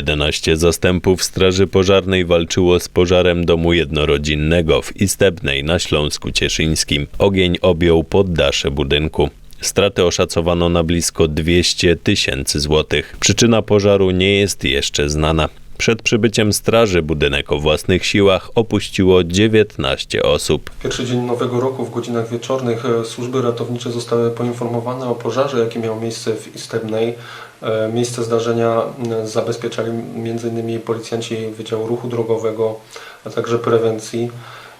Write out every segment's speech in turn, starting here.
11 zastępów Straży Pożarnej walczyło z pożarem domu jednorodzinnego w Istebnej na Śląsku Cieszyńskim. Ogień objął poddasze budynku. Straty oszacowano na blisko 200 tysięcy złotych. Przyczyna pożaru nie jest jeszcze znana. Przed przybyciem straży budynek o własnych siłach opuściło 19 osób. Pierwszy dzień nowego roku w godzinach wieczornych e, służby ratownicze zostały poinformowane o pożarze, jaki miał miejsce w Istebnej. E, Miejsce zdarzenia zabezpieczali m.in. policjanci Wydziału Ruchu Drogowego, a także prewencji.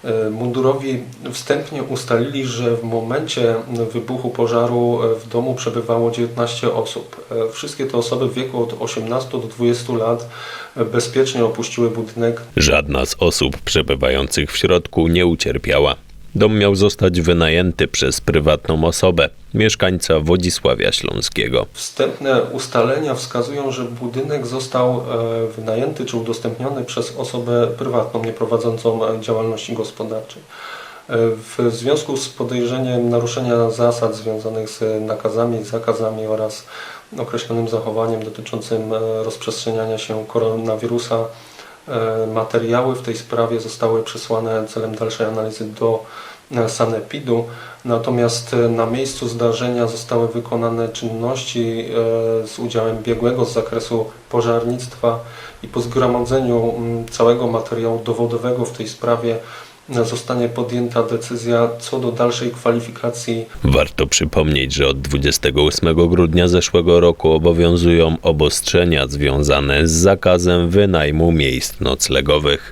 E, Mundurowi wstępnie ustalili, że w momencie wybuchu pożaru w domu przebywało 19 osób. E, Wszystkie te osoby w wieku od 18 do 20 lat bezpiecznie opuściły budynek. Żadna z osób przebywających w środku nie ucierpiała. Dom miał zostać wynajęty przez prywatną osobę, mieszkańca Wodzisławia Śląskiego. Wstępne ustalenia wskazują, że budynek został e, wynajęty czy udostępniony przez osobę prywatną nieprowadzącą działalności gospodarczej. E, W związku z podejrzeniem naruszenia zasad związanych z nakazami, zakazami oraz określonym zachowaniem dotyczącym e, rozprzestrzeniania się koronawirusa, materiały w tej sprawie zostały przesłane celem dalszej analizy do e, sanepidu. Natomiast e, na miejscu zdarzenia zostały wykonane czynności e, z udziałem biegłego z zakresu pożarnictwa i po zgromadzeniu mm, całego materiału dowodowego w tej sprawie e, zostanie podjęta decyzja co do dalszej kwalifikacji Warto przypomnieć, że od 28 grudnia zeszłego roku obowiązują obostrzenia związane z zakazem wynajmu miejsc noclegowych.